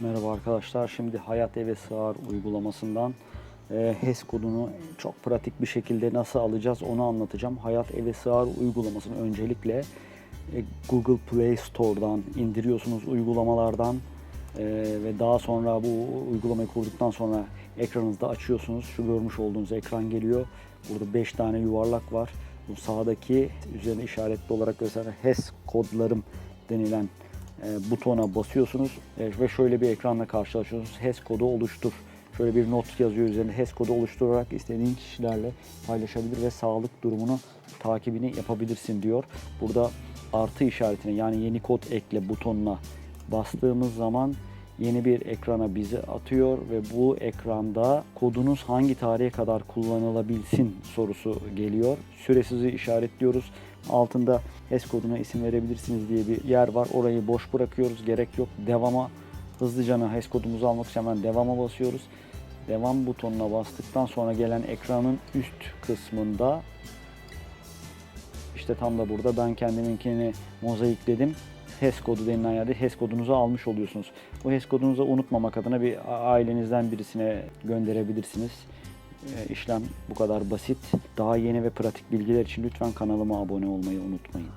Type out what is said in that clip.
Merhaba arkadaşlar. Şimdi Hayat Eve Sığar uygulamasından e, HES kodunu çok pratik bir şekilde nasıl alacağız onu anlatacağım. Hayat Eve Sığar uygulamasını öncelikle e, Google Play Store'dan indiriyorsunuz uygulamalardan e, ve daha sonra bu uygulamayı kurduktan sonra ekranınızda açıyorsunuz. Şu görmüş olduğunuz ekran geliyor. Burada 5 tane yuvarlak var. Bu sağdaki üzerine işaretli olarak gösteren HES kodlarım denilen butona basıyorsunuz e, ve şöyle bir ekranla karşılaşıyorsunuz. HES kodu oluştur. Şöyle bir not yazıyor üzerinde HES kodu oluşturarak istediğin kişilerle paylaşabilir ve sağlık durumunu takibini yapabilirsin diyor. Burada artı işaretine yani yeni kod ekle butonuna bastığımız zaman yeni bir ekrana bizi atıyor ve bu ekranda kodunuz hangi tarihe kadar kullanılabilsin sorusu geliyor. Süresizi işaretliyoruz. Altında HES koduna isim verebilirsiniz diye bir yer var. Orayı boş bırakıyoruz. Gerek yok. Devama hızlıca HES kodumuzu almak için hemen devama basıyoruz. Devam butonuna bastıktan sonra gelen ekranın üst kısmında işte tam da burada ben kendiminkini mozaikledim. HES kodu denilen yerde HES kodunuzu almış oluyorsunuz. Bu HES kodunuzu unutmamak adına bir ailenizden birisine gönderebilirsiniz. E, İşlem bu kadar basit. Daha yeni ve pratik bilgiler için lütfen kanalıma abone olmayı unutmayın.